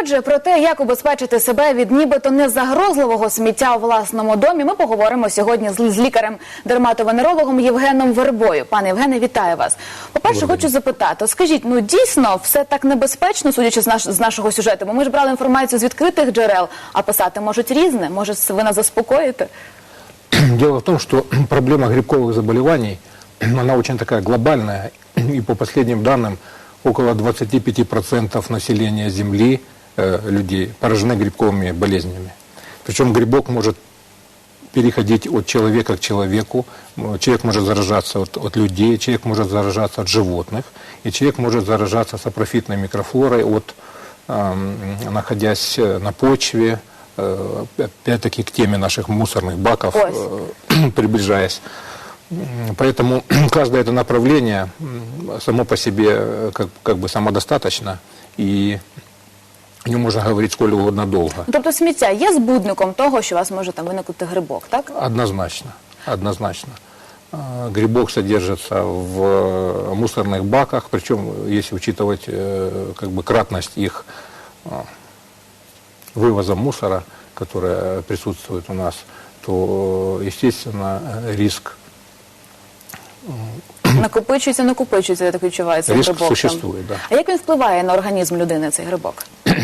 Отже, про те, як убезпечити себе від нібито незагрозливого сміття у власному домі, ми поговоримо сьогодні з, з лікарем-дерматовенерологом Євгеном Вербою. Пане Євгене, вітаю вас. По-перше, хочу запитати, от скажіть, ну дійсно все так небезпечно, судячи з, наш, з нашого сюжету, бо ми ж брали інформацію з відкритих джерел, а писати можуть різне. Може, ви нас заспокоїте? Дело в том, что проблема грибковых заболеваний, она очень такая глобальная, и по последним данным, около 25% населения Земли, э, людей, поражены грибковыми болезнями. Причем грибок может переходить от человека к человеку, человек может заражаться от, от людей, человек может заражаться от животных, и человек может заражаться сапрофитной микрофлорой от, эм, находясь э, на почве, э, опять-таки к теме наших мусорных баков, э, приближаясь. Поэтому каждое это направление само по себе э, как, как бы самодостаточно, и о нем можно говорить сколь угодно долго. Тобто сміття є збудником того, що у вас може там виникнути грибок, так? Однозначно, однозначно. А, Грибок содержится в э, мусорных баках, причем, если учитывать э, как бы кратность их а, вывоза мусора, которая присутствует у нас, то, э, естественно, э, риск, Накопичується, накопичується, я так відчуваю, цей Риск грибок. там. существує, да. А як він впливає на організм людини, цей грибок?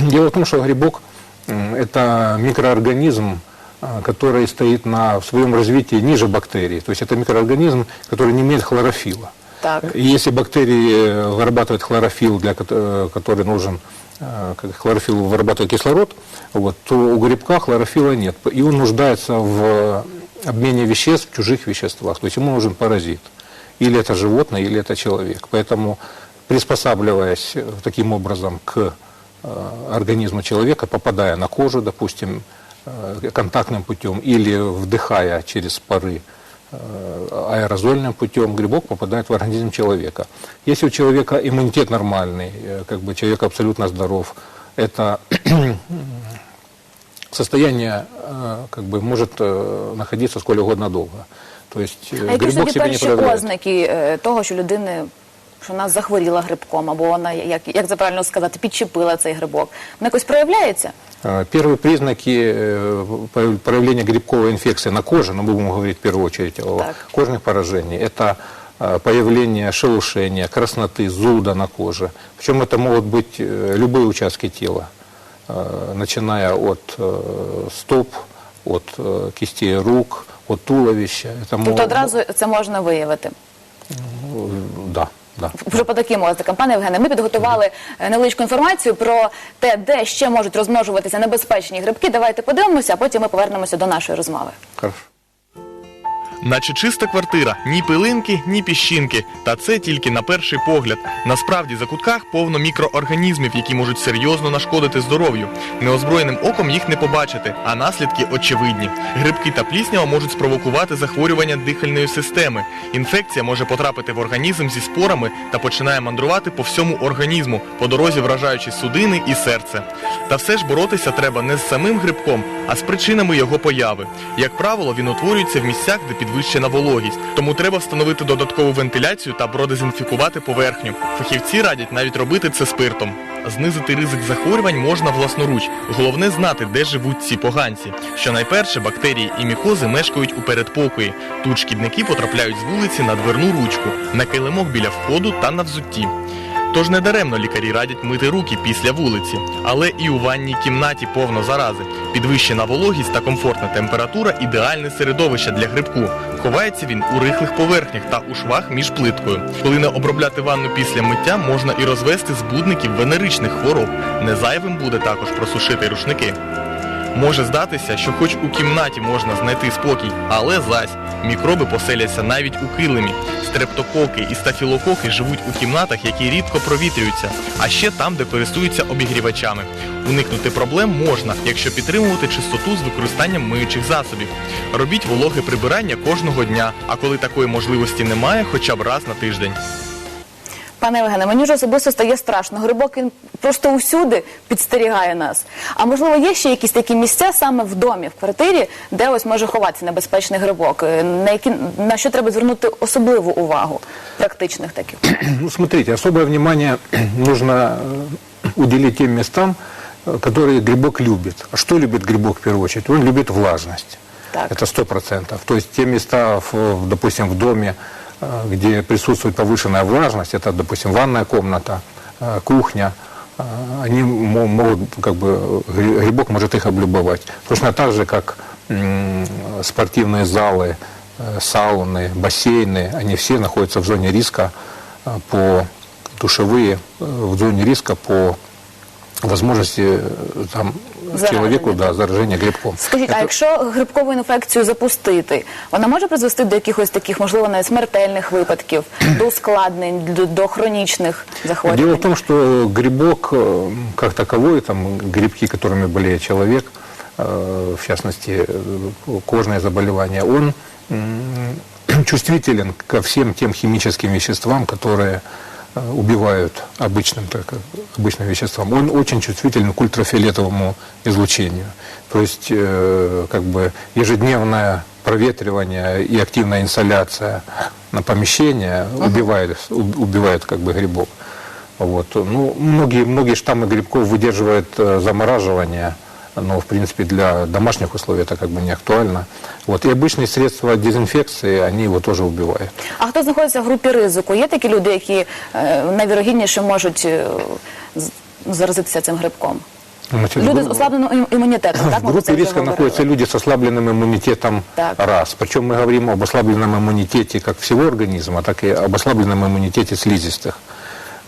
Дело в том, что грибок это микроорганизм, а, который стоит на в своем развитии ниже бактерий. То есть это микроорганизм, который не имеет хлорофила. Так. И если бактерии э, вырабатывают хлорофилл, для, э, который нужен, э, хлорофилл вырабатывает кислород, вот, то у грибка хлорофила нет. И он нуждается в обмене веществ в чужих веществах. То есть ему нужен паразит. Или это животное, или это человек. Поэтому, приспосабливаясь таким образом к э, организму человека, попадая на кожу, допустим, э, контактным путем, или вдыхая через пары э, аэрозольным путем, грибок попадает в организм человека. Если у человека иммунитет нормальный, э, как бы человек абсолютно здоров, это состояние э, как бы может э, находиться сколь угодно долго. То есть э, А які ж грибок тоді себя не перші проявляет. ознаки е, того, що людини що вона захворіла грибком, або вона, як, як це правильно сказати, підчепила цей грибок? Вона якось проявляється? Э, Первые признаки э, появ- проявления грибковой инфекции на коже, но мы будем говорить в первую очередь о Так. кожных поражениях, это э, появление шелушения, красноты, зуда на коже. Причем это могут быть э, любые участки тела, э, начиная от э, стоп, от э, кистей рук, от туловища. Это Тобто мо- одразу це можна виявити. Да. Вже по таким ознакам. Пане Євгене, ми підготували е, невеличку інформацію про те, де ще можуть розмножуватися небезпечні грибки. Давайте подивимося, а потім ми повернемося до нашої розмови. Хорошо. Наче чиста квартира, ні пилинки, ні піщинки. Та це тільки на перший погляд. Насправді за кутках повно мікроорганізмів, які можуть серйозно нашкодити здоров'ю. Неозброєним оком їх не побачити, а наслідки очевидні. Грибки та пліснява можуть спровокувати захворювання дихальної системи. Інфекція може потрапити в організм зі спорами та починає мандрувати по всьому організму, по дорозі вражаючи судини і серце. Та все ж боротися треба не з самим грибком, а з причинами його появи. Як правило, він утворюється в місцях, де підвищена вологість. Тому треба встановити додаткову вентиляцію та продезінфікувати поверхню. Фахівці радять навіть робити це спиртом. Знизити ризик захворювань можна власноруч. Головне знати, де живуть ці поганці. Що найперше, бактерії і мікози мешкають у передпокої. Тут шкідники потрапляють з вулиці на дверну ручку, на килимок біля входу та на взутті. Тож недаремно лікарі радять мити руки після вулиці, але і у ванній кімнаті повно зарази. Підвищена вологість та комфортна температура ідеальне середовище для грибку. Ховається він у рихлих поверхнях та у швах між плиткою. Коли не обробляти ванну після миття, можна і розвести збудників венеричних хвороб. Не зайвим буде також просушити рушники. Може здатися, що хоч у кімнаті можна знайти спокій, але зась мікроби поселяться навіть у килимі. Стрептококи і стафілококи живуть у кімнатах, які рідко провітрюються, а ще там, де користуються обігрівачами. Уникнути проблем можна, якщо підтримувати чистоту з використанням миючих засобів. Робіть вологе прибирання кожного дня, а коли такої можливості немає, хоча б раз на тиждень. Пане Євгене, мені ж особисто стає страшно. Грибок він просто усюди підстерігає нас. А можливо, є ще якісь такі місця саме в домі, в квартирі, де ось може ховатися небезпечний грибок, е, на які на що треба звернути особливу увагу практичних таких. Ну, смотрите, особое внимание нужно э, уделить тем местам, э, которые грибок любит. А что любит грибок в первую очередь? Он любит влажность. Так. Это сто процентов. То есть те места, в- в, допустим, в доме, э, где присутствует повышенная влажность, это, допустим, ванная комната, э, кухня, э, они мо- могут, как бы, гри- грибок может их облюбовать. Точно так же, как м, спортивные залы, э, сауны, бассейны, они все находятся в зоне риска э, по душевые, э, в зоне риска по возможности э, там, Зараження. человеку да, заражения грибком. Скажіть, а Это- якщо грибкову інфекцію запустити, вона може призвести до якихось таких, можливо, навіть смертельних випадків, до ускладнень, до, до хронічних Дело захворювань? в том, что грибок э, как таковой, там грибки, которыми болеет человек, э, в частности э, кожные заболевания, он м, чувствителен ко всем тем химическим веществам, которые э, убивают обычным, так, обычным веществам. Он очень чувствителен к ультрафиолетовому излучению. То есть э, как бы ежедневное проветривание и активная инсоляция на помещение убивает, уб- убивает как бы грибов. Вот. Ну, многие, многие штаммы грибков выдерживают э, замораживание, но, в принципе, для домашних условий это как бы не актуально. Вот. И обычные средства дезинфекции, они его тоже убивают. А хто знаходиться в групі ризику? Є такі люди, які е, найвірогідніше можуть е, з- заразитися цим грибком? Значит, Люди в- з ослабленим ім- імунітетом, так? В ми про группе це вже риска говорили. находятся люди с ослабленным иммунитетом Так. раз. Причем мы говорим об ослабленном иммунитете как всего организма, так и об ослабленном иммунитете слизистых.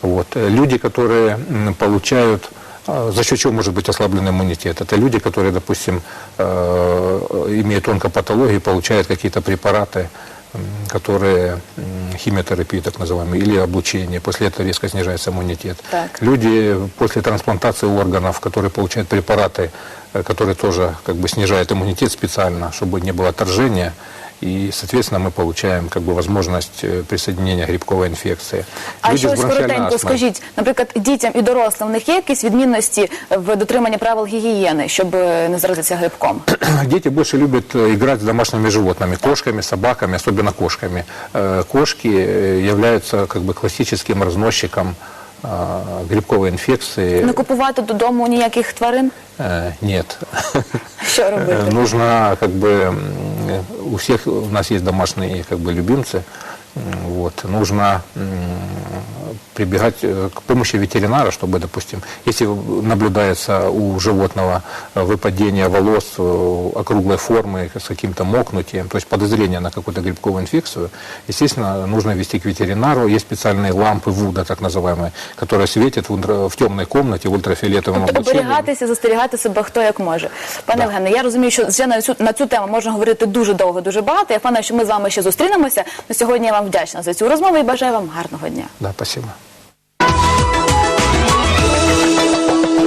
Вот. Э, Люди, которые м, получают, а, за счет чего может быть ослаблен иммунитет? Это люди, которые, допустим, э, имеют онкопатологию, получают какие-то препараты, м, которые м, химиотерапии так называемые, или облучение. После этого резко снижается иммунитет. Так. Люди после трансплантации органов, которые получают препараты, э, которые тоже как бы снижают иммунитет специально, чтобы не было отторжения, и, соответственно, мы получаем как бы возможность э, присоединения грибковой инфекции. А Люди с щось бронхиальной коротенько астмой. скажіть, наприклад, дітям і дорослим в них є якісь відмінності в дотриманні правил гігієни, щоб е, не заразитися грибком? Дети больше любят э, играть с домашними животными, кошками, собаками, особенно кошками. Э, Кошки э, являются как бы классическим разносчиком э, грибковой инфекции. Не купувати додому ніяких тварин? Э, Нет. Що робити? Э, Нужно как бы м, у всех у нас есть домашние как бы любимцы. М, Вот, нужно м, прибегать э, к помощи ветеринара, чтобы, допустим, если наблюдается у животного э, выпадение волос э, округлой формы с каким-то мокнутием, то есть подозрение на какую-то грибковую инфекцию, естественно, нужно вести к ветеринару. Есть специальные лампы ВУДа, так называемые, которые светят в, ультра- в темной комнате в ультрафиолетовом Тобто облучении. оберігатися, застерігати себе хто як може. Пане Євгене, я розумію, що ще на цю на цю тему можна говорити дуже довго, дуже багато. Я впевнена, що ми з вами ще зустрінемося. На сьогодні я вам вдячна за цю розмову і бажаю вам гарного дня. Да, спасибо.